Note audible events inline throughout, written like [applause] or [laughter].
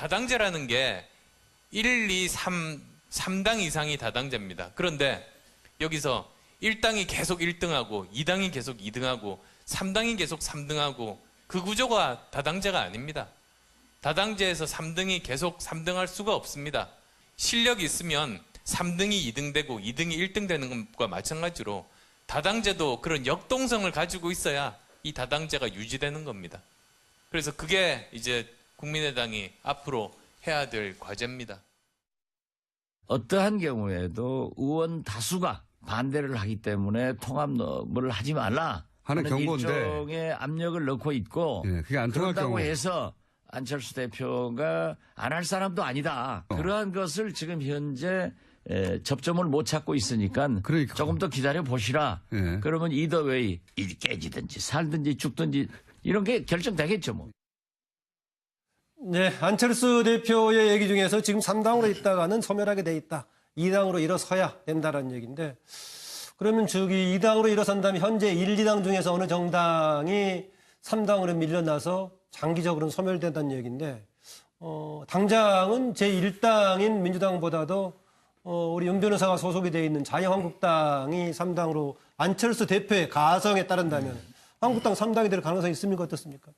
다당제라는 게 1, 2, 3, 3당 이상이 다당제입니다. 그런데 여기서 1당이 계속 1등하고 2당이 계속 2등하고 3당이 계속 3등하고 그 구조가 다당제가 아닙니다. 다당제에서 3등이 계속 3등할 수가 없습니다. 실력이 있으면 3등이 2등 되고 2등이 1등 되는 것과 마찬가지로 다당제도 그런 역동성을 가지고 있어야 이 다당제가 유지되는 겁니다. 그래서 그게 이제 국민의당이 앞으로 해야 될 과제입니다. 어떠한 경우에도 의원 다수가 반대를 하기 때문에 통합을 하지 말라 하는 경고인데. 일종의 압력을 넣고 있고 예, 그게 안 통할 그런다고 경우. 해서 안철수 대표가 안 할 사람도 아니다. 어. 그러한 것을 지금 현재 에, 접점을 못 찾고 있으니까 그러니까. 조금 더 기다려 보시라. 예. 그러면 이더웨이 일 깨지든지 살든지 죽든지 이런 게 결정되겠죠 뭐. 네, 안철수 대표의 얘기 중에서 지금 3당으로 있다가는 소멸하게 돼 있다. 2당으로 일어서야 된다는 얘기인데 그러면 저기 2당으로 일어선다면 현재 1, 2당 중에서 어느 정당이 3당으로 밀려나서 장기적으로는 소멸된다는 얘기인데 어, 당장은 제1당인 민주당보다도 어, 우리 윤 변호사가 소속이 되어 있는 자유한국당이 3당으로 안철수 대표의 가성에 따른다면 한국당 3당이 될 가능성이 있습니까? 어떻습니까?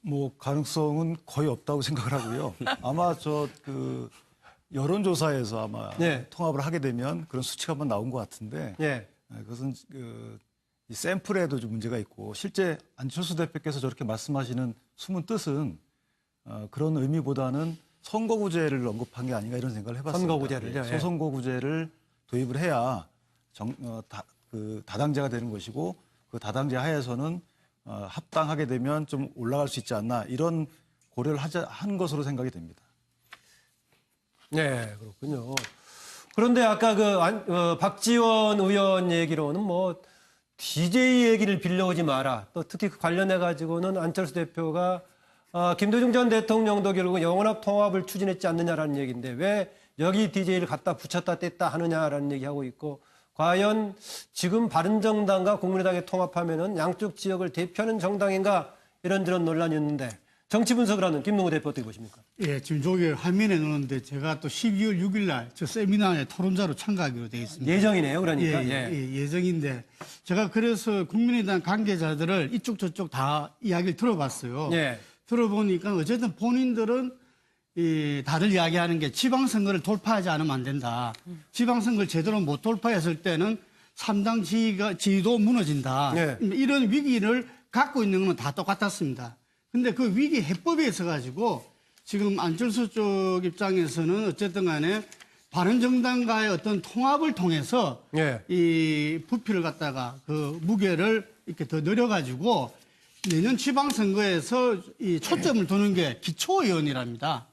뭐 가능성은 거의 없다고 생각을 하고요. [laughs] 아마 저 그 여론조사에서 아마 네. 통합을 하게 되면 그런 수치가 한번 나온 것 같은데 예. 예, 그것은 그, 이 샘플에도 좀 문제가 있고 실제 안철수 대표께서 저렇게 말씀하시는 숨은 뜻은 어, 그런 의미보다는 선거구제를 언급한 게 아닌가 이런 생각을 해봤습니다. 선거구제를요? 예, 예. 소선거구제를 도입을 해야 정, 어, 다, 그 다당제가 되는 것이고 그 다당제 하에서는 어, 합당하게 되면 좀 올라갈 수 있지 않나 이런 고려를 하자, 한 것으로 생각이 됩니다. 네, 그렇군요. 그런데 아까 그 안- 어, 박지원 의원 얘기로는 뭐 DJ 얘기를 빌려오지 마라. 또 특히 그 관련해 가지고는 안철수 대표가 아, 김대중 전 대통령도 결국 영원합 통합을 추진했지 않느냐라는 얘기인데 왜 여기 DJ를 갖다 붙였다 뗐다 하느냐라는 얘기하고 있고 과연 지금 바른정당과 국민의당이 통합하면은 양쪽 지역을 대표하는 정당인가 이런저런 논란이 있는데 정치 분석을 하는 김동우 대표 어떻게 보십니까? 예, 지금 저기 화면에 놓는데 제가 또 12월 6일 날 저 세미나에 토론자로 참가하기로 되어 있습니다. 예정이네요, 그러니까. 예, 예, 예, 예 정인데 제가 그래서 국민의당 관계자들을 이쪽 저쪽 다 이야기를 들어봤어요. 예. 들어보니까 어쨌든 본인들은 이 다들 이야기하는 게 지방선거를 돌파하지 않으면 안 된다. 지방선거를 제대로 못 돌파했을 때는 삼당 지위가 지위도 무너진다. 네. 이런 위기를 갖고 있는 건 다 똑같았습니다. 근데 그 위기 해법에 있어 가지고 지금 안철수 쪽 입장에서는 어쨌든 간에 바른정당과의 어떤 통합을 통해서 예. 이 부피를 갖다가 그 무게를 이렇게 더 늘려가지고 내년 지방선거에서 이 초점을 두는 게 기초의원이랍니다.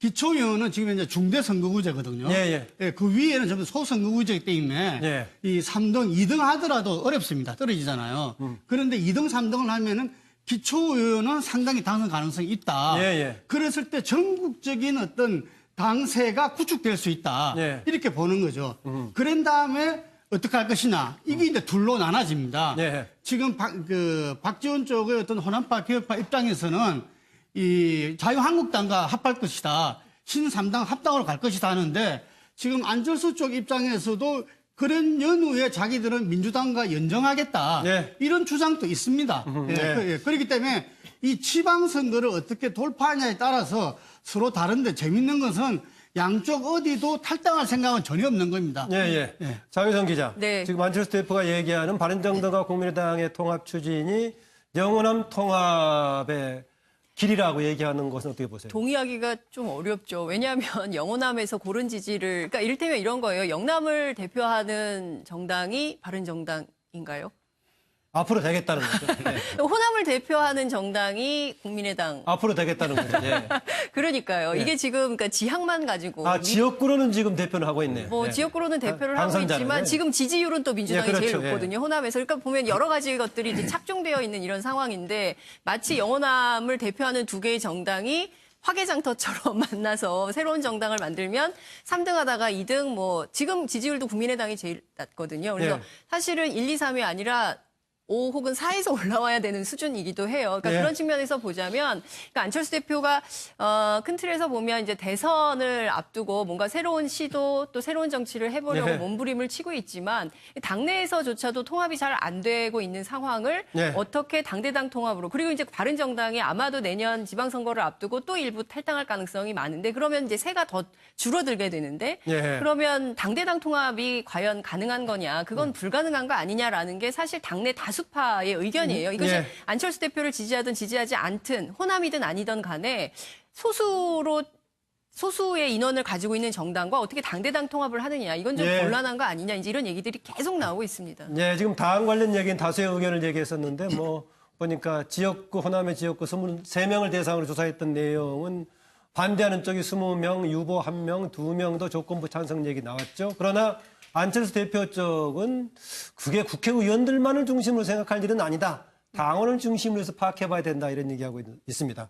기초의원은 지금 이제 중대선거구제거든요. 예, 예. 그 위에는 전부 소선거구제이기 때문에 예. 이 3등, 2등 하더라도 어렵습니다. 떨어지잖아요. 음. 그런데 2등, 3등을 하면은 기초의원은 상당히 당선 가능성이 있다. 예, 예. 그랬을 때 전국적인 어떤 당세가 구축될 수 있다. 예. 이렇게 보는 거죠. 그런 다음에 어떻게 할 것이냐. 이게 이제 둘로 나눠집니다. 예. 지금 박, 그, 박지원 쪽의 어떤 호남파, 개혁파 입장에서는 이 자유한국당과 합할 것이다. 신삼당 합당으로 갈 것이다 하는데 지금 안철수 쪽 입장에서도 그런 연후에 자기들은 민주당과 연정하겠다. 예. 이런 주장도 있습니다. 예, 네. 그- 예, 그렇기 때문에 이 지방선거를 어떻게 돌파하냐에 따라서 서로 다른데 재밌는 것은 양쪽 어디도 탈당할 생각은 전혀 없는 겁니다. 예, 예. 예. 장유성 기자. 네. 지금 안철수 대표가 얘기하는 바른정당과 국민의당의 통합 추진이 영원한 통합의 길이라고 얘기하는 것은 어떻게 보세요? 동의하기가 좀 어렵죠. 왜냐하면 [laughs] 영호남에서 고른 지지를, 그러니까 이를테면 이런 거예요. 영남을 대표하는 정당이 바른정당인가요? 앞으로 되겠다는 거죠. 예. [laughs] 호남을 대표하는 정당이 국민의당. 앞으로 되겠다는 거죠. 예. [laughs] 그러니까요. 네. 이게 지금 그러니까 지향만 가지고 아, 미- 지역구로는 지금 대표는 하고 있네요. 뭐 예. 지역구로는 대표를 하고 당선자는, 있지만 예. 지금 지지율은 또 민주당이 예, 제일 그렇죠. 높거든요. 호남에서. 그러니까 보면 여러 가지 것들이 이제 착종되어 있는 이런 상황인데 마치 영호남을 대표하는 두 개의 정당이 화개장터처럼 [laughs] 만나서 새로운 정당을 만들면 3등 하다가 2등 뭐 지금 지지율도 국민의당이 제일 낮거든요. 그래서 예. 사실은 1, 2, 3이 아니라 5 혹은 4에서 올라와야 되는 수준이기도 해요. 그러니까 예. 그런 측면에서 보자면 그러니까 안철수 대표가 어, 큰 틀에서 보면 이제 대선을 앞두고 뭔가 새로운 시도 또 새로운 정치를 해보려고 예. 몸부림을 치고 있지만 당내에서조차도 통합이 잘 안 되고 있는 상황을 예. 어떻게 당대당 통합으로 그리고 이제 바른정당이 아마도 내년 지방선거를 앞두고 또 일부 탈당할 가능성이 많은데 그러면 이제 세가 더 줄어들게 되는데 예. 그러면 당대당 통합이 과연 가능한 거냐 그건 음. 불가능한 거 아니냐라는 게 사실 당내 다수 파의 의견이에요. 이것이 예. 안철수 대표를 지지하든 지지하지 않든 호남이든 아니든 간에 소수로 소수의 인원을 가지고 있는 정당과 어떻게 당대당 통합을 하느냐 이건 좀 예. 곤란한 거 아니냐 이제 이런 얘기들이 계속 나오고 있습니다. 예, 지금 당 관련 얘기는 다수의 의견을 얘기했었는데 뭐 보니까 지역구 호남의 지역구 23명을 대상으로 조사했던 내용은 반대하는 쪽이 20명, 유보 1명, 2명도 조건부 찬성 얘기 나왔죠. 그러나 안철수 대표 쪽은 그게 국회의원들만을 중심으로 생각할 일은 아니다. 당원을 중심으로 해서 파악해봐야 된다 이런 얘기하고 있- 있습니다.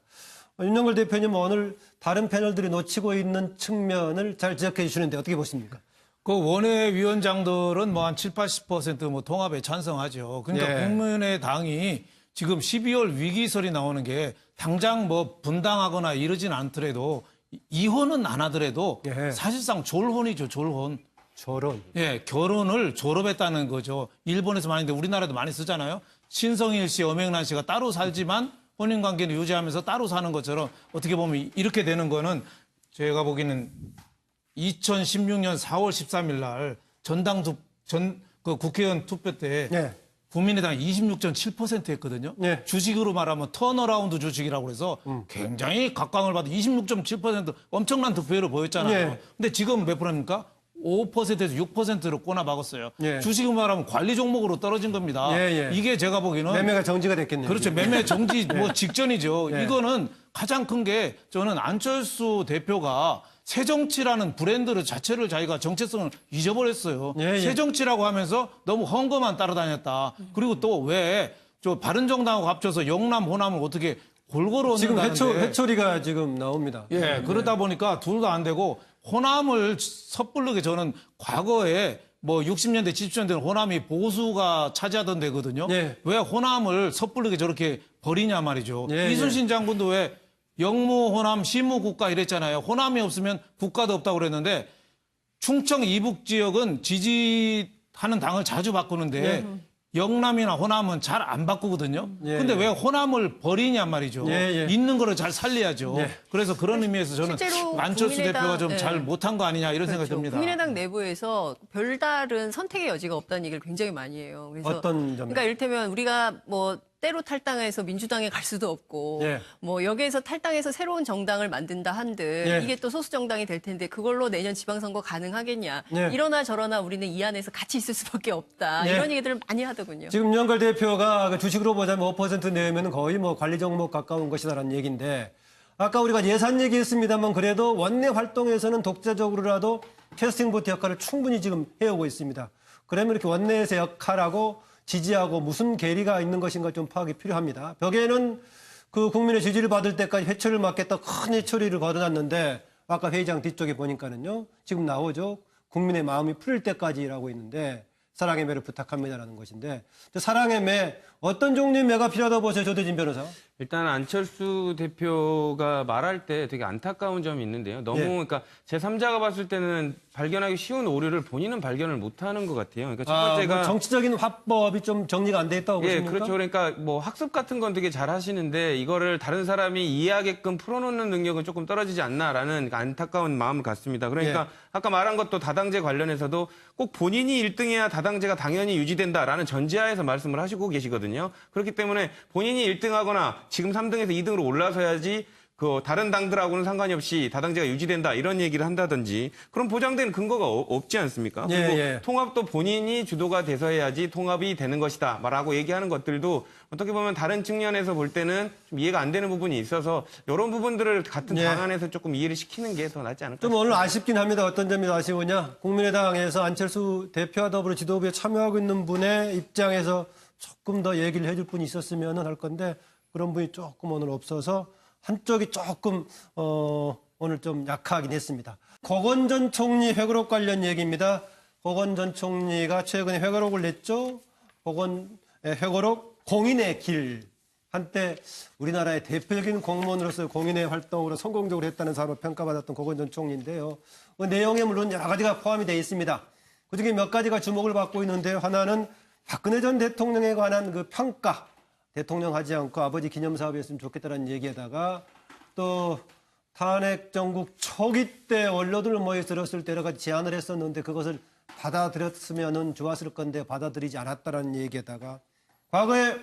어, 윤영걸 대표님 오늘 다른 패널들이 놓치고 있는 측면을 잘 지적해 주시는데 어떻게 보십니까? 그 원외 위원장들은 뭐 한 7, 80%뭐 통합에 찬성하죠. 그러니까 예. 국민의 당이 지금 12월 위기설이 나오는 게 당장 뭐 분당하거나 이러진 않더라도 이혼은 안 하더라도 예. 사실상 졸혼이죠, 졸혼. 저런. 예, 결혼을 졸업했다는 거죠. 일본에서 많이 있는데 우리나라도 많이 쓰잖아요. 신성일 씨, 엄영란 씨가 따로 살지만 혼인 관계를 유지하면서 따로 사는 것처럼 어떻게 보면 이렇게 되는 거는 제가 보기에는 2016년 4월 13일 날 전당 투, 전, 그 국회의원 투표 때 예. 국민의당 26.7% 했거든요. 네. 주식으로 말하면 턴어라운드 주식이라고 그래서 굉장히 각광을 받은 26.7% 엄청난 득표율을 보였잖아요. 네. 근데 지금 몇 프로입니까? 5%에서 6%로 꼬나 박았어요. 예. 주식으로 말하면 관리 종목으로 떨어진 겁니다. 예, 예. 이게 제가 보기에는 매매가 정지가 됐겠네요. 그렇죠. 매매 정지 [laughs] 뭐 직전이죠. 네. 이거는 가장 큰 게 저는 안철수 대표가 새정치라는 브랜드를 자체를 자기가 정체성을 잊어버렸어요. 예, 예. 새정치라고 하면서 너무 헝거만 따라다녔다. 그리고 또 왜 저 바른정당하고 합쳐서 영남 호남을 어떻게 골고루 지금 회초, 회초리가 지금 나옵니다. 예, 그러다 보니까 둘 다 안 되고 호남을 섣부르게 저는 과거에 뭐 60년대, 70년대 호남이 보수가 차지하던 데거든요. 예. 왜 호남을 섣부르게 저렇게 버리냐 말이죠. 예, 이순신 장군도 왜 영무 호남 시무 국가 이랬잖아요. 호남이 없으면 국가도 없다고 그랬는데 충청 이북 지역은 지지하는 당을 자주 바꾸는데 영남이나 호남은 잘 안 바꾸거든요. 예, 근데 예. 왜 호남을 버리냐 말이죠. 예, 예. 있는 거를 잘 살려야죠. 예. 그래서 그런 의미에서 저는 안철수 국민의당- 대표가 좀잘 예. 못한 거 아니냐 이런 생각이 그렇죠. 듭니다. 국민의당 내부에서 별다른 선택의 여지가 없다는 얘기를 굉장히 많이 해요. 그래서 어떤 점이요? 그러니까 이를테면 우리가 뭐 때로 탈당해서 민주당에 갈 수도 없고 예. 뭐 여기에서 탈당해서 새로운 정당을 만든다 한들 예. 이게 또 소수 정당이 될 텐데 그걸로 내년 지방선거 가능하겠냐? 예. 이러나 저러나 우리는 이 안에서 같이 있을 수밖에 없다. 예. 이런 얘기들을 많이 하더군요. 지금 연걸 대표가 그 주식으로 보자면 5% 내면 거의 뭐 관리 종목 가까운 것이다라는 얘기인데 아까 우리가 예산 얘기했습니다만 그래도 원내 활동에서는 독자적으로라도 캐스팅 보트 역할을 충분히 지금 해오고 있습니다. 그러면 이렇게 원내에서 역할하고 지지하고 무슨 괴리가 있는 것인가 좀 파악이 필요합니다. 벽에는 그 국민의 지지를 받을 때까지 회초리를 맞겠다 큰 회초리를 걸어놨는데 아까 회의장 뒤쪽에 보니까는요 지금 나오죠 국민의 마음이 풀릴 때까지라고 있는데 사랑의 매를 부탁합니다라는 것인데 저 사랑의 매 어떤 종류의 매가 필요하다고 보세요 조대진 변호사 일단 안철수 대표가 말할 때 되게 안타까운 점이 있는데요. 너무 예. 그러니까 제 3자가 봤을 때는 발견하기 쉬운 오류를 본인은 발견을 못하는 것 같아요. 그러니까 첫 아, 번째가 뭐 정치적인 화법이 좀 정리가 안 돼 있다고 예, 보십니까? 그렇죠. 그러니까 뭐 학습 같은 건 되게 잘 하시는데 이거를 다른 사람이 이해하게끔 풀어놓는 능력은 조금 떨어지지 않나라는 안타까운 마음을 갖습니다. 그러니까 예. 아까 말한 것도 다당제 관련해서도 꼭 본인이 1등해야 다당제가 당연히 유지된다라는 전제하에서 말씀을 하시고 계시거든요. 그렇기 때문에 본인이 1등하거나 지금 3등에서 2등으로 올라서야지 그 다른 당들하고는 상관이 없이 다당제가 유지된다 이런 얘기를 한다든지 그런 보장된 근거가 어- 없지 않습니까? 예, 그리고 예. 통합도 본인이 주도가 돼서 해야지 통합이 되는 것이다 말하고 얘기하는 것들도 어떻게 보면 다른 측면에서 볼 때는 좀 이해가 안 되는 부분이 있어서 이런 부분들을 같은 예. 당 안에서 조금 이해를 시키는 게 더 낫지 않을까 좀 오늘 아쉽긴 합니다. 어떤 점이 아쉬우냐? 국민의당에서 안철수 대표와 더불어 지도부에 참여하고 있는 분의 입장에서 조금 더 얘기를 해줄 분이 있었으면 할 건데 그런 분이 조금 오늘 없어서 한쪽이 조금 어, 오늘 좀 약하긴 했습니다. 고건 전 총리 회고록 관련 얘기입니다. 고건 전 총리가 최근에 회고록을 냈죠. 고건 회고록 공인의 길 한때 우리나라의 대표적인 공무원으로서 공인의 활동으로 성공적으로 했다는 사람으로 평가받았던 고건 전 총리인데요. 그 내용에 물론 여러 가지가 포함이 되어 있습니다. 그중에 몇 가지가 주목을 받고 있는데요. 하나는 박근혜 전 대통령에 관한 그 평가 대통령 하지 않고 아버지 기념 사업이었으면 좋겠다는 얘기에다가 또 탄핵 정국 초기 때 원로들 모여 들었을 때 여러 가지 제안을 했었는데 그것을 받아들였으면 좋았을 건데 받아들이지 않았다는 얘기에다가 과거에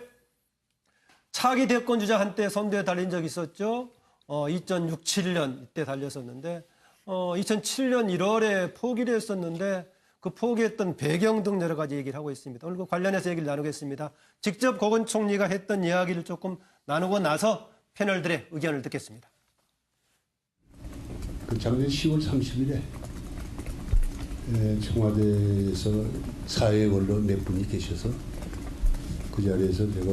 차기 대권 주자 한때 선두에 달린 적이 있었죠. 어, 2006, 7년 이때 달렸었는데 어, 2007년 1월에 포기를 했었는데 그 포기했던 배경 등 여러 가지 얘기를 하고 있습니다. 오늘 그 관련해서 얘기를 나누겠습니다. 직접 고건 총리가 했던 이야기를 조금 나누고 나서 패널들의 의견을 듣겠습니다. 그 작년 10월 30일에 청와대에서 사회 원로 몇 분이 계셔서 그 자리에서 제가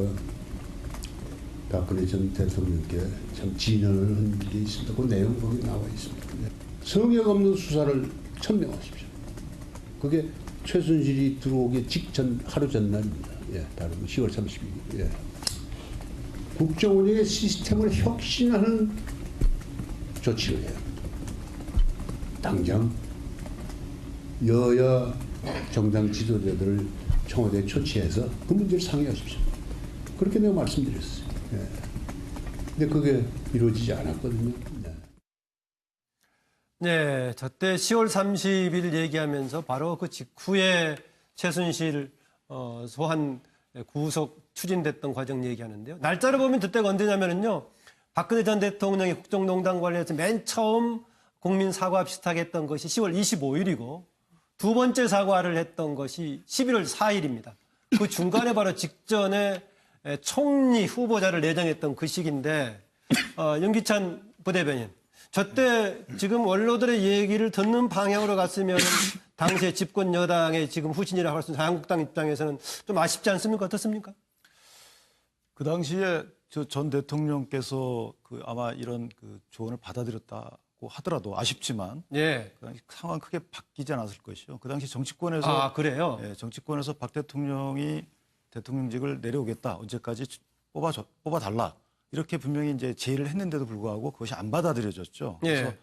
박근혜 전 대통령께 참 진언을 한게 있습니다. 그 내용 거기 나와 있습니다. 네. 성역 없는 수사를 천명하십시오. 그게 최순실이 들어오기 직전 하루 전날입니다. 예, 다른 10월 30일. 예. 국정운영의 시스템을 혁신하는 조치를 합니다. 당장 여야 정당 지도자들을 청와대에 초치해서 그 문제를 상의하십시오. 그렇게 내가 말씀드렸어요. 예. 근데 그게 이루어지지 않았거든요. 네. 네, 저때 10월 30일 얘기하면서 바로 그 직후에 최순실 어, 소환 구속 추진됐던 과정 얘기하는데요. 날짜를 보면 그때가 언제냐면은요. 박근혜 전 대통령이 국정농단 관련해서 맨 처음 국민 사과 비슷하게 했던 것이 10월 25일이고 두 번째 사과를 했던 것이 11월 4일입니다. 그 중간에 바로 직전에 에, 총리 후보자를 내정했던 그 시기인데 어, 윤기찬 부대변인 저때 지금 원로들의 얘기를 듣는 방향으로 갔으면 [laughs] 당시에 집권 여당의 지금 후신이라고 할 수 있는 한국당 입장에서는 좀 아쉽지 않습니까? 어떻습니까? 그 당시에 저 전 대통령께서 그 아마 이런 그 조언을 받아들였다고 하더라도 아쉽지만 예. 그 당시 상황 크게 바뀌지 않았을 것이요. 그 당시 정치권에서 아, 그래요? 예, 정치권에서 박 대통령이 대통령직을 내려오겠다. 언제까지 뽑아 뽑아 달라. 이렇게 분명히 이제 제의를 했는데도 불구하고 그것이 안 받아들여졌죠. 그래서 예.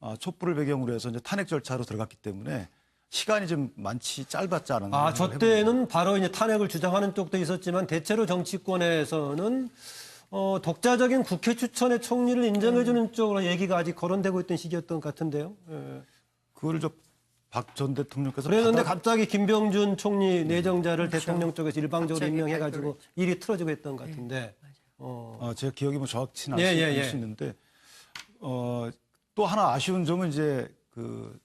아, 촛불을 배경으로 해서 이제 탄핵 절차로 들어갔기 때문에 시간이 좀 많지 짧았지 않았나. 아, 저. 때는 바로 이제 탄핵을 주장하는 쪽도 있었지만 대체로 정치권에서는 어, 독자적인 국회 추천의 총리를 인정해주는 쪽으로 얘기가 아직 거론되고 있던 시기였던 것 같은데요. 예. 그거를 저박전 대통령께서 그랬는데 받아- 갑자기 김병준 총리 내정자를 그렇죠. 대통령 쪽에서 일방적으로 임명해가지고 일이 틀어지고 했던 것 같은데. 어, 어, 제 기억이 뭐 정확치는 예, 않을 수- 예, 않을 예. 수 있는데 어, 또 하나 아쉬운 점은 이제 그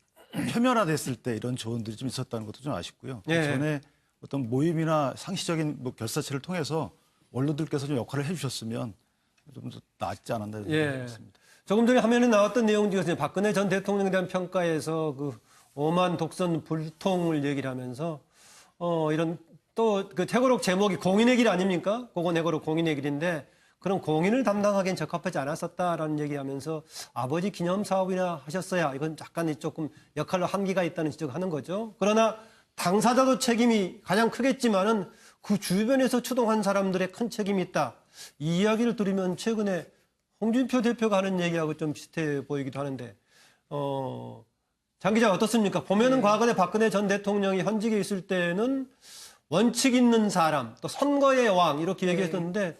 표면화됐을 때 이런 조언들이 좀 있었다는 것도 좀 아쉽고요. 그 예. 전에 어떤 모임이나 상시적인 뭐 결사체를 통해서 원로들께서 좀 역할을 해주셨으면 좀 더 낫지 않았나 이런 예. 생각이 듭니다. 조금 전에 화면에 나왔던 내용 중에서 박근혜 전 대통령에 대한 평가에서 그 오만 독선 불통을 얘기를 하면서 어 이런 또 그 태고록 제목이 공인의 길 아닙니까? 그건 해고록 공인의 길인데 그런 공인을 담당하기엔 적합하지 않았었다라는 얘기하면서 아버지 기념 사업이나 하셨어야 이건 약간 조금 역할로 한계가 있다는 지적을 하는 거죠. 그러나 당사자도 책임이 가장 크겠지만은 그 주변에서 추동한 사람들의 큰 책임이 있다. 이 이야기를 들으면 최근에 홍준표 대표가 하는 얘기하고 좀 비슷해 보이기도 하는데, 어, 장 기자 어떻습니까? 보면은 과거에 박근혜 전 대통령이 현직에 있을 때는 원칙 있는 사람, 또 선거의 왕 이렇게 얘기했었는데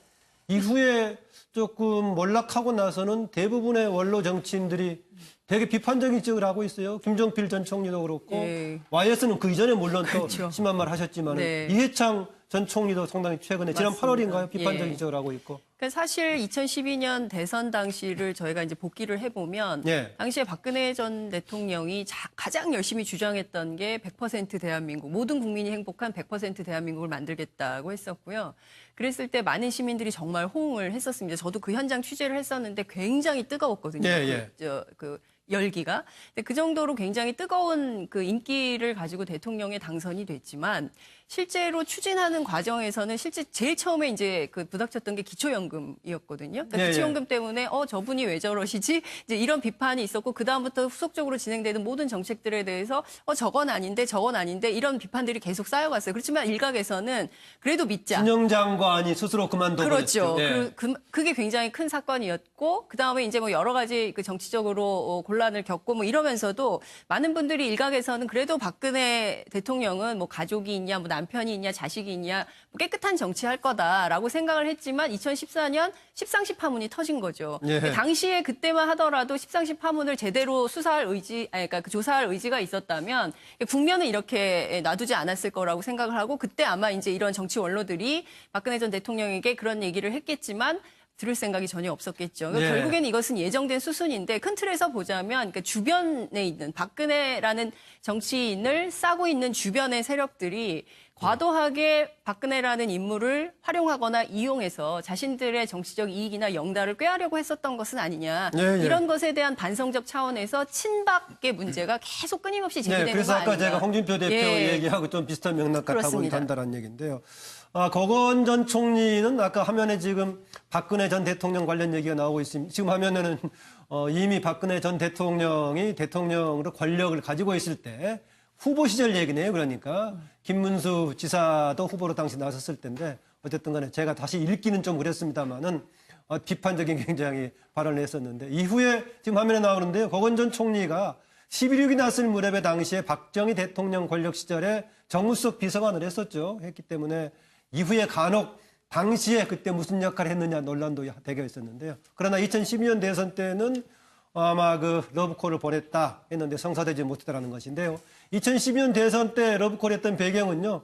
이후에 조금 몰락하고 나서는 대부분의 원로 정치인들이 되게 비판적인 지적을 하고 있어요. 김종필 전 총리도 그렇고 예. YS는 그 이전에 물론 그렇죠. 또 심한 말 하셨지만 네. 이해창 전 총리도 상당히 최근에 지난 맞습니다. 8월인가요? 비판적인 예. 지적을 하고 있고. 그러니까 사실 2012년 대선 당시를 저희가 이제 복기를 해보면 예. 당시에 박근혜 전 대통령이 자- 가장 열심히 주장했던 게 100% 대한민국 모든 국민이 행복한 100% 대한민국을 만들겠다고 했었고요. 그랬을 때 많은 시민들이 정말 호응을 했었습니다. 저도 그 현장 취재를 했었는데 굉장히 뜨거웠거든요. 예, 예. 그, 저, 그 열기가. 근데 그 정도로 굉장히 뜨거운 그 인기를 가지고 대통령에 당선이 됐지만 실제로 추진하는 과정에서는 실제 제일 처음에 이제 그 부닥쳤던 게 기초연금이었거든요. 그러니까 예, 예. 기초연금 때문에 어 저분이 왜 저러시지 이제 이런 비판이 있었고 그 다음부터 후속적으로 진행되는 모든 정책들에 대해서 어 저건 아닌데 저건 아닌데 이런 비판들이 계속 쌓여갔어요. 그렇지만 일각에서는 그래도 믿자. 진영 장관이 스스로 그만둬 그렇죠. 예. 그, 그, 게 굉장히 큰 사건이었고 그 다음에 이제 뭐 여러 가지 그 정치적으로 어, 곤란을 겪고 뭐 이러면서도 많은 분들이 일각에서는 그래도 박근혜 대통령은 뭐 가족이 있냐, 뭐 남 편이 있냐, 자식이 있냐, 뭐 깨끗한 정치할 거다라고 생각을 했지만 2014년 십상시 파문이 터진 거죠. 예. 당시에 그때만 하더라도 십상시 파문을 제대로 수사할 의지, 아니, 그러니까 그 조사할 의지가 있었다면 국면은 이렇게 놔두지 않았을 거라고 생각을 하고 그때 아마 이제 이런 정치 원로들이 박근혜 전 대통령에게 그런 얘기를 했겠지만 들을 생각이 전혀 없었겠죠. 예. 결국에는 이것은 예정된 수순인데 큰 틀에서 보자면 그러니까 주변에 있는 박근혜라는 정치인을 싸고 있는 주변의 세력들이 과도하게 박근혜라는 인물을 활용하거나 이용해서 자신들의 정치적 이익이나 영달을 꾀하려고 했었던 것은 아니냐. 예, 예. 이런 것에 대한 반성적 차원에서 친박의 문제가 계속 끊임없이 네, 제기되는 그래서 거 아까 아닌가. 제가 홍준표 대표 예. 얘기하고 좀 비슷한 맥락 같아 그렇습니다. 보인다는 얘기인데요. 아, 거건 전 총리는 아까 화면에 지금 박근혜 전 대통령 관련 얘기가 나오고 있습니다. 지금 화면에는 어, 이미 박근혜 전 대통령이 대통령으로 권력을 가지고 있을 때 후보 시절 얘기네요. 그러니까 김문수 지사도 후보로 당시 나섰을 텐데 어쨌든 간에 제가 다시 읽기는 좀 그랬습니다만은 어, 비판적인 굉장히 발언을 했었는데 이후에 지금 화면에 나오는데요. 거건 전 총리가 11.6이 났을 무렵에 당시에 박정희 대통령 권력 시절에 정무수석 비서관을 했었죠. 했기 때문에 이후에 간혹 당시에 그때 무슨 역할을 했느냐 논란도 되게 있었는데요. 그러나 2012년 대선 때는 아마 그 러브콜을 보냈다 했는데 성사되지 못했다는 것인데요. 2012년 대선 때 러브콜 했던 배경은요.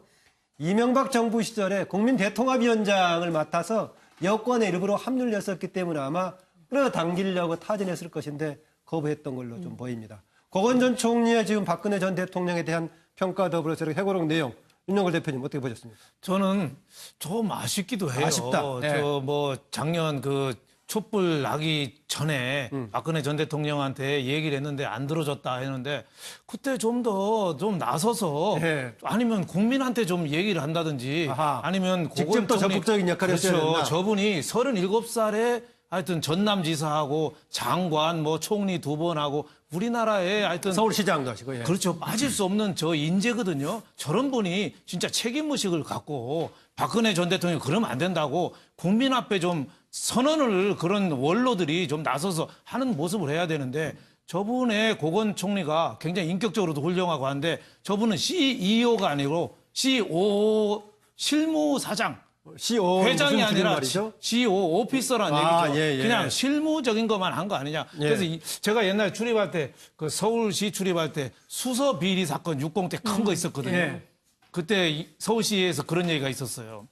이명박 정부 시절에 국민 대통합위원장을 맡아서 여권에 일부러 합류를 했었기 때문에 아마 끌어당기려고 타진했을 것인데 거부했던 걸로 좀 보입니다. 고건 전 총리의 지금 박근혜 전 대통령에 대한 평가 더불어서 해고록 내용 윤영걸 대표님 어떻게 보셨습니까? 저는 좀 아쉽기도 해요. 아쉽다. 네. 저뭐 작년 그 촛불 나기 전에 음. 박근혜 전 대통령한테 얘기를 했는데 안 들어줬다 했는데 그때 좀 더좀 나서서 네. 아니면 국민한테 좀 얘기를 한다든지 아하. 아니면 직접 더 적극적인 역할을 했어야 그렇죠. 된다. 저분이 37살에 하여튼 전남지사하고 장관 뭐 총리 두 번 하고 우리나라에 하여튼 서울시장도 하시고 예. 그렇죠. 빠질 수 없는 저 인재거든요. 저런 분이 진짜 책임 의식을 갖고 박근혜 전 대통령이 그러면 안 된다고 국민 앞에 좀 선언을 그런 원로들이 좀 나서서 하는 모습을 해야 되는데 저분의 고건 총리가 굉장히 인격적으로도 훌륭하고 한데 저분은 CEO가 아니고 CEO 실무사장 CEO 회장이 무슨 아니라? CEO 오피서란 아, 얘기죠. 예, 예. 그냥 실무적인 것만 한 거 아니냐. 예. 그래서 이- 제가 옛날에 출입할 때 그 서울시 출입할 때 수서 비리 사건 60 때 큰 거 있었거든요. 예. 그때 이- 서울시에서 그런 얘기가 있었어요.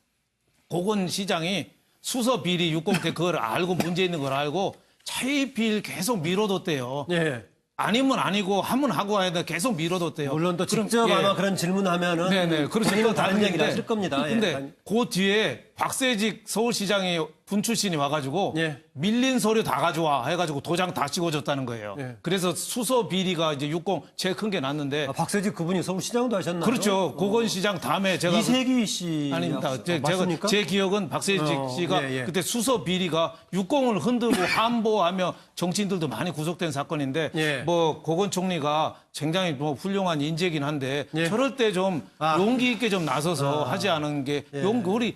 고건 시장이 수서 비리 60때 그걸 알고 문제 있는 걸 알고 차이필 계속 미뤄뒀대요. 예. 아니면 아니고 하면 하고 해야 돼 계속 미뤄뒀대요. 물론 또 그럼, 직접 예. 아마 그런 질문하면은 네네. 그렇죠. 본인은 또 다른 얘기를 얘기인데. 하실 겁니다. 예. 근데 그 뒤에 박세직 서울시장이 분 출신이 와가지고 예. 밀린 서류 다 가져와 해가지고 도장 다 찍어줬다는 거예요. 예. 그래서 수서 비리가 이제 60 제일 큰 게 났는데 아, 박세지 그분이 서울시장도 하셨나요? 그렇죠. 고건시장 다음에 제가 그 이세기 씨 아닙니다. 제, 제가? 제 기억은 박세직 어, 씨가 예, 예. 그때 수서 비리가 육공을 흔들고 [laughs] 함보하며 정치인들도 많이 구속된 사건인데 예. 뭐 고건 총리가 굉장히 뭐 훌륭한 인재긴 한데 예. 저럴 때좀 아. 용기 있게 좀 나서서 하지 않은 게 예. 용, 우리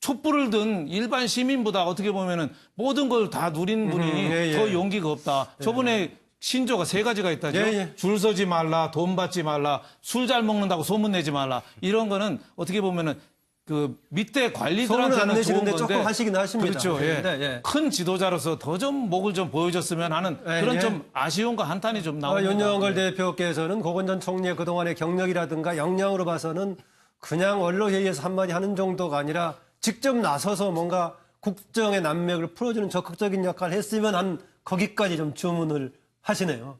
촛불을 든 일반 시민보다 어떻게 보면은 모든 걸 다 누린 분이 예, 예. 더 용기가 없다. 저번에 신조가 세 가지가 있다죠. 예, 예. 줄 서지 말라, 돈 받지 말라, 술 잘 먹는다고 소문 내지 말라. 이런 거는 어떻게 보면은 그 밑에 관리들한테는 좋은 건데 조금 하시긴 하십니다. 그렇죠. 예. 네, 예. 큰 지도자로서 더 좀 목을 좀 보여줬으면 하는 예, 그런 예. 좀 아쉬움과 한탄이 좀 아, 나옵니다. 윤영걸 대표께서는 고건 전 총리의 그동안의 경력이라든가 역량으로 봐서는 그냥 언론회의에서 한마디 하는 정도가 아니라 직접 나서서 뭔가 국정의 난맥을 풀어주는 적극적인 역할을 했으면 한 거기까지 좀 주문을 하시네요.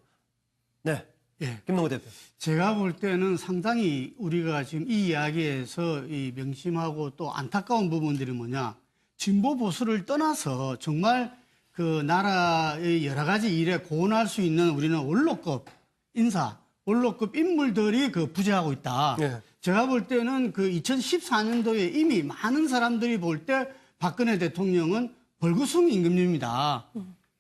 네. 예. 김동호 대표. 제가 볼 때는 상당히 우리가 지금 이 이야기에서 이 명심하고 또 안타까운 부분들이 뭐냐. 진보 보수를 떠나서 정말 그 나라의 여러 가지 일에 고언할 수 있는 우리는 원로급 인사, 원로급 인물들이 그 부재하고 있다. 예. 제가 볼 때는 그 2014년도에 이미 많은 사람들이 볼 때 박근혜 대통령은 벌구숭 임금님입니다.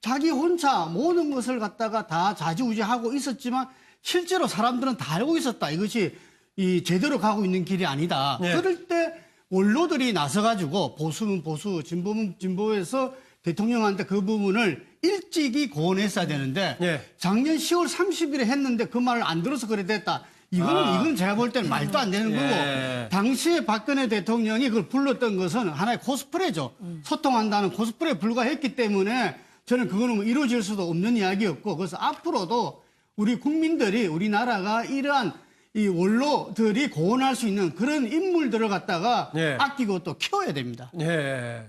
자기 혼자 모든 것을 갖다가 다 좌지우지하고 있었지만 실제로 사람들은 다 알고 있었다. 이것이 이 제대로 가고 있는 길이 아니다. 네. 그럴 때 원로들이 나서가지고 보수는 보수, 진보는 진보에서 대통령한테 그 부분을 일찍이 고언했어야 되는데 네. 작년 10월 30일에 했는데 그 말을 안 들어서 그래 됐다. 이거는 아. 이건 제가 볼 때는 말도 안 되는 예. 거고 당시에 박근혜 대통령이 그걸 불렀던 것은 하나의 코스프레죠. 소통한다는 코스프레에 불과했기 때문에 저는 그거는 뭐 이루어질 수도 없는 이야기였고 그래서 앞으로도 우리 국민들이 우리나라가 이러한 이 원로들이 고언할 수 있는 그런 인물들을 갖다가 예. 아끼고 또 키워야 됩니다. 예.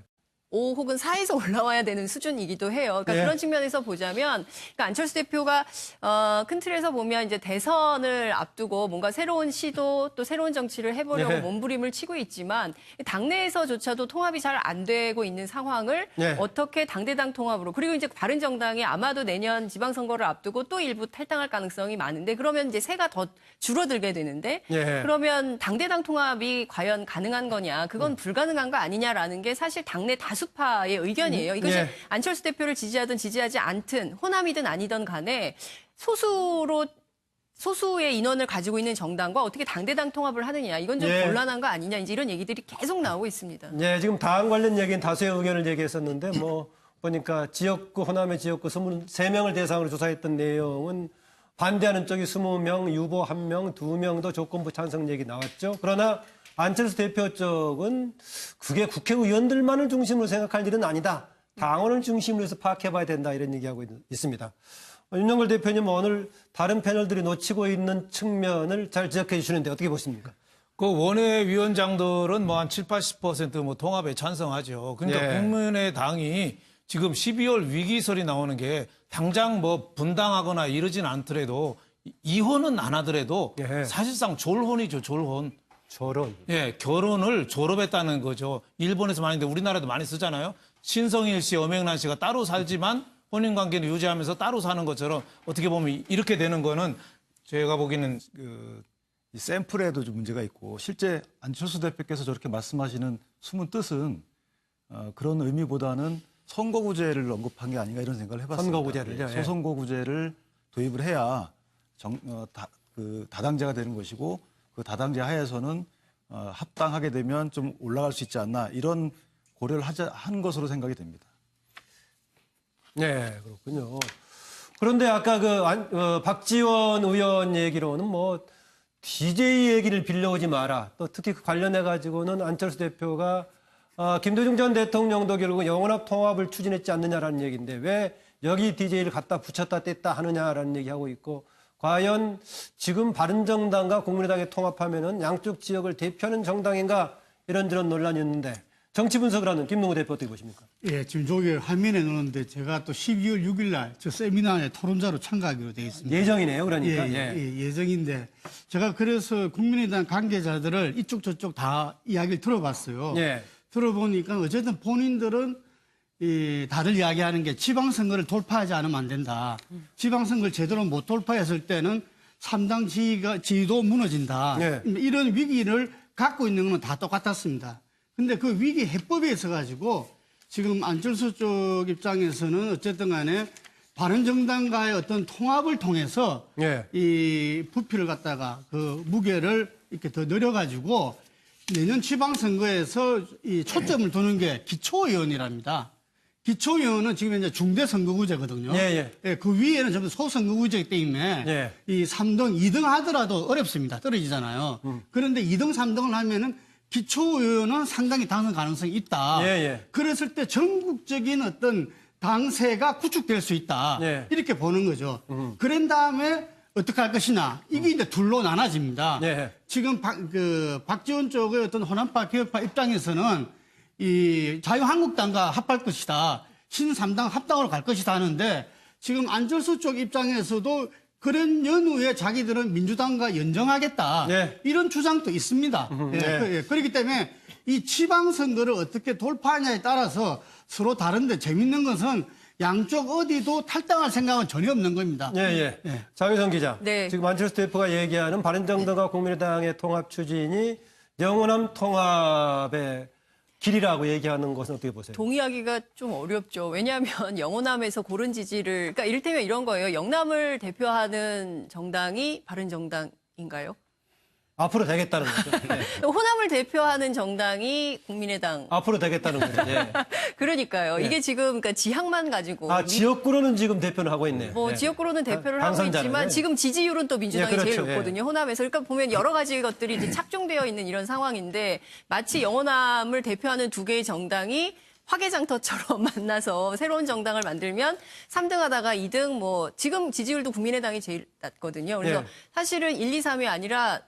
5 혹은 4에서 [laughs] 올라와야 되는 수준이기도 해요. 그러니까 네. 그런 측면에서 보자면 그러니까 안철수 대표가 어, 큰 틀에서 보면 이제 대선을 앞두고 뭔가 새로운 시도 또 새로운 정치를 해보려고 네. 몸부림을 치고 있지만 당내에서조차도 통합이 잘 안 되고 있는 상황을 네. 어떻게 당대당 통합으로 그리고 이제 바른정당이 아마도 내년 지방선거를 앞두고 또 일부 탈당할 가능성이 많은데 그러면 이제 세가 더 줄어들게 되는데 예. 그러면 당대당 통합이 과연 가능한 거냐 음. 그건 불가능한 거 아니냐라는 게 사실 당내 다 수파의 의견이에요. 이것이 예. 안철수 대표를 지지하든 지지하지 않든 호남이든 아니든 간에 소수로 소수의 인원을 가지고 있는 정당과 어떻게 당대당 통합을 하느냐 이건 좀 예. 곤란한 거 아니냐 이제 이런 얘기들이 계속 나오고 있습니다. 예, 지금 당 관련 얘기는 다수의 의견을 얘기했었는데 뭐 보니까 지역구 호남의 지역구 23명을 대상으로 조사했던 내용은 반대하는 쪽이 20명, 유보 1명, 2명도 조건부 찬성 얘기 나왔죠. 그러나 안철수 대표 쪽은 그게 국회의원들만을 중심으로 생각할 일은 아니다. 당원을 중심으로 해서 파악해봐야 된다 이런 얘기하고 있, 있습니다. 윤영걸 대표님 오늘 다른 패널들이 놓치고 있는 측면을 잘 지적해 주시는데 어떻게 보십니까? 그 원외 위원장들은 뭐 한 7, 80%뭐 통합에 찬성하죠. 그러니까 예. 국민의 당이 지금 12월 위기설이 나오는 게 당장 뭐 분당하거나 이러진 않더라도 이혼은 안 하더라도 예. 사실상 졸혼이죠, 졸혼. 저런. 예, 결혼을 졸업했다는 거죠. 일본에서 많이 우리나라도 많이 쓰잖아요. 신성일 씨, 엄영란 씨가 따로 살지만 혼인 관계를 유지하면서 따로 사는 것처럼 어떻게 보면 이렇게 되는 거는 제가 보기에는 그, 이 샘플에도 좀 문제가 있고 실제 안철수 대표께서 저렇게 말씀하시는 숨은 뜻은 어, 그런 의미보다는 선거구제를 언급한 게 아닌가 이런 생각을 해봤습니다. 선거구제를요? 예, 예. 소선거구제를 도입을 해야 정, 어, 다, 그 다당제가 되는 것이고 그 다당제 하에서는 어, 합당하게 되면 좀 올라갈 수 있지 않나 이런 고려를 하자, 한 것으로 생각이 됩니다. 네, 그렇군요. 그런데 아까 그 안- 어, 박지원 의원 얘기로는 뭐 DJ 얘기를 빌려오지 마라. 또 특히 그 관련해 가지고는 안철수 대표가 아, 김대중 전 대통령도 결국 영원합 통합을 추진했지 않느냐라는 얘기인데 왜 여기 DJ를 갖다 붙였다 뗐다 하느냐라는 얘기하고 있고 과연 지금 바른정당과 국민의당이 통합하면은 양쪽 지역을 대표하는 정당인가 이런저런 논란이 있는데 정치 분석을 하는 김동우 대표 어떻게 보십니까? 예, 지금 저기 화면에 놓는데 제가 또 12월 6일 날 저 세미나에 토론자로 참가하기로 되어 있습니다. 예정이네요, 그러니까. 예, 예. 예, 예 정인데 제가 그래서 국민의당 관계자들을 이쪽 저쪽 다 이야기를 들어봤어요. 예. 들어보니까 어쨌든 본인들은 이 다들 이야기하는 게 지방선거를 돌파하지 않으면 안 된다. 지방선거를 제대로 못 돌파했을 때는 삼당 지위가 지위도 무너진다. 예. 이런 위기를 갖고 있는 건 다 똑같았습니다. 근데 그 위기 해법에 있어 가지고 지금 안철수 쪽 입장에서는 어쨌든 간에 바른정당과의 어떤 통합을 통해서 예. 이 부피를 갖다가 그 무게를 이렇게 더 늘려가지고 내년 지방선거에서 이 초점을 두는 게 기초의원이랍니다. 기초의원은 지금 이제 중대선거구제거든요. 예, 예. 그 위에는 전부 소선거구제이기 때문에 예. 이 3등, 2등 하더라도 어렵습니다. 떨어지잖아요. 음. 그런데 2등, 3등을 하면은 기초의원은 상당히 당선 가능성이 있다. 예, 예. 그랬을 때 전국적인 어떤 당세가 구축될 수 있다. 예. 이렇게 보는 거죠. 그런 다음에 어떻게 할 것이냐. 이게 이제 둘로 나눠집니다. 예. 지금 박, 그 박지원 쪽의 어떤 호남파 개혁파 입장에서는 이 자유한국당과 합할 것이다. 신삼당 합당으로 갈 것이다 하는데 지금 안철수 쪽 입장에서도 그런 연후에 자기들은 민주당과 연정하겠다. 예. 이런 주장도 있습니다. 예, 예. 그, 예. 그렇기 때문에 이 지방선거를 어떻게 돌파하냐에 따라서 서로 다른데 재밌는 것은 양쪽 어디도 탈당할 생각은 전혀 없는 겁니다. 예, 예. 예. 장유성 기자. 네. 지금 안철수 대표가 얘기하는 바른정당과 국민의당의 통합 추진이 영원한 통합의 길이라고 얘기하는 것은 어떻게 보세요? 동의하기가 좀 어렵죠. 왜냐하면 [laughs] 영호남에서 고른 지지를 그러니까 이를테면 이런 거예요. 영남을 대표하는 정당이 바른정당인가요? 앞으로 되겠다는 거죠. [laughs] 네. 호남을 대표하는 정당이 국민의당. 앞으로 되겠다는 거죠. 예. [laughs] 그러니까요. 이게 지금 그러니까 지향만 가지고 아, 미- 지역구로는 지금 대표를 하고 있네요. 뭐 예. 지역구로는 대표를 하고 당선자는, 있지만 예. 지금 지지율은 또 민주당이 예, 그렇죠. 제일 높거든요. 호남에서. 그러니까 보면 여러 가지 것들이 이제 착종되어 있는 이런 상황인데 마치 영호남을 대표하는 두 개의 정당이 화개장터처럼 [laughs] 만나서 새로운 정당을 만들면 3등 하다가 2등 뭐 지금 지지율도 국민의당이 제일 낮거든요. 그래서 예. 사실은 1, 2, 3이 아니라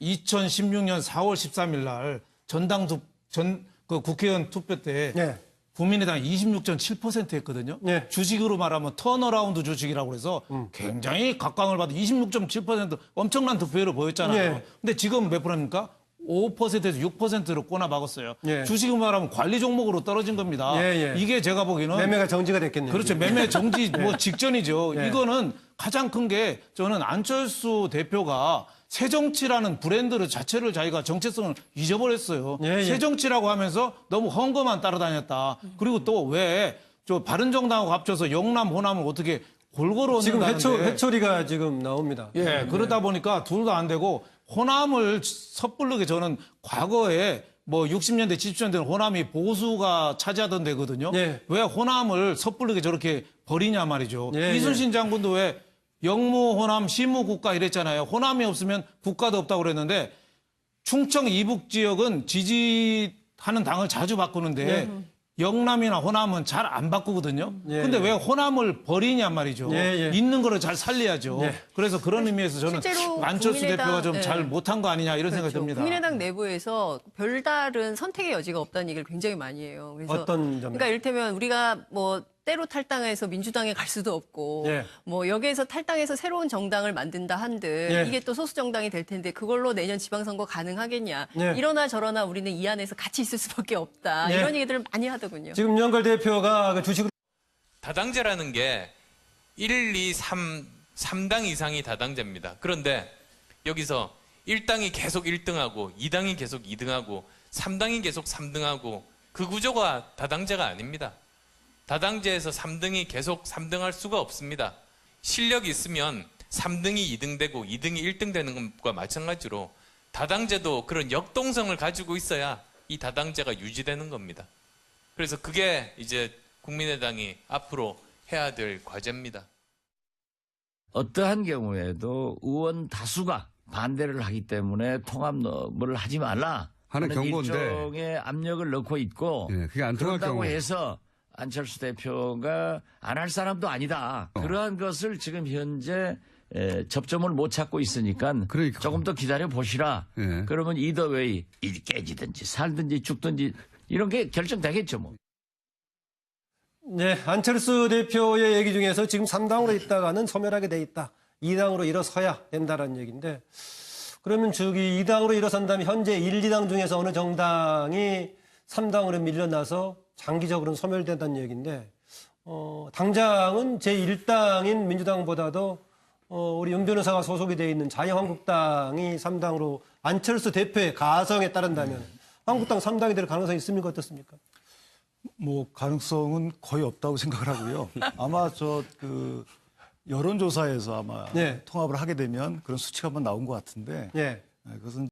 2016년 4월 13일 날 전당 두, 전, 그 국회의원 투표 때 예. 국민의당이 26.7% 했거든요. 네. 주식으로 말하면 턴어라운드 주식이라고 해서 굉장히 각광을 받아 26.7% 엄청난 득표율을 보였잖아요. 네. 근데 지금 몇 프로입니까? 5%에서 6%로 꼬나 박았어요. 예. 주식으로 말하면 관리 종목으로 떨어진 겁니다. 예, 예. 이게 제가 보기에는 매매가 정지가 됐겠네요. 그렇죠. 매매 정지 [laughs] 뭐 직전이죠. 네. 이거는 가장 큰 게 저는 안철수 대표가 새정치라는 브랜드를 자체를 자기가 정체성을 잊어버렸어요. 예, 예. 새정치라고 하면서 너무 헝거만 따라다녔다. 그리고 또 왜 저 바른정당하고 합쳐서 영남 호남을 어떻게 골고루 지금 회초, 회초리가 지금 나옵니다. 예, 그러다 보니까 둘 다 안 되고 호남을 섣부르게 저는 과거에 뭐 60년대, 70년대는 호남이 보수가 차지하던 데거든요. 예. 왜 호남을 섣부르게 저렇게 버리냐 말이죠. 예, 이순신 장군도 왜 영무 호남 시무 국가 이랬잖아요. 호남이 없으면 국가도 없다고 그랬는데 충청 이북 지역은 지지하는 당을 자주 바꾸는데 영남이나 호남은 잘 안 바꾸거든요. 예, 근데 예. 왜 호남을 버리냐 말이죠. 예, 예. 있는 거를 잘 살려야죠. 예. 그래서 그런 의미에서 저는 안철수 국민의당- 대표가 좀 예. 잘 못한 거 아니냐 이런 생각이 그렇죠. 듭니다. 국민의당 내부에서 별다른 선택의 여지가 없다는 얘기를 굉장히 많이 해요. 그래서 어떤 점에? 그러니까 이를테면 우리가 뭐 때로 탈당해서 민주당에 갈 수도 없고 예. 뭐 여기에서 탈당해서 새로운 정당을 만든다 한들 예. 이게 또 소수 정당이 될 텐데 그걸로 내년 지방선거 가능하겠냐? 예. 이러나 저러나 우리는 이 안에서 같이 있을 수밖에 없다. 예. 이런 얘기들을 많이 하더군요. 지금 연걸 대표가 그 주식을 다당제라는 게 1, 2, 3, 3당 이상이 다당제입니다. 그런데 여기서 1당이 계속 1등하고 2당이 계속 2등하고 3당이 계속 3등하고 그 구조가 다당제가 아닙니다. 다당제에서 3등이 계속 3등 할 수가 없습니다. 실력이 있으면 3등이 2등 되고 2등이 1등 되는 것과 마찬가지로 다당제도 그런 역동성을 가지고 있어야 이 다당제가 유지되는 겁니다. 그래서 그게 이제 국민의당이 앞으로 해야 될 과제입니다. 어떠한 경우에도 의원 다수가 반대를 하기 때문에 통합을 하지 말라 하는 경고인데. 일종의 압력을 넣고 있고 예, 그게 안 통할 경우. 해서 안철수 대표가 안 할 사람도 아니다. 그러한 것을 지금 현재 에, 접점을 못 찾고 있으니까 그러니까. 조금 더 기다려 보시라. 예. 그러면 이더웨이 일 깨지든지 살든지 죽든지 이런 게 결정되겠죠 뭐. 네, 안철수 대표의 얘기 중에서 지금 3당으로 있다가는 소멸하게 돼 있다. 2당으로 일어서야 된다는 얘기인데 그러면 저기 2당으로 일어선다면 현재 1, 2당 중에서 어느 정당이 3당으로 밀려나서 장기적으로는 소멸된다는 얘기인데 어, 당장은 제1당인 민주당보다도 어, 우리 윤 변호사가 소속이 돼 있는 자유한국당이 3당으로 안철수 대표의 가성에 따른다면 한국당 3당이 될 가능성이 있습니까? 어떻습니까? 뭐 가능성은 거의 없다고 [laughs] 생각을 하고요. 아마 저 그 여론조사에서 아마 네. 통합을 하게 되면 그런 수치가 한번 나온 것 같은데 예. 네, 그것은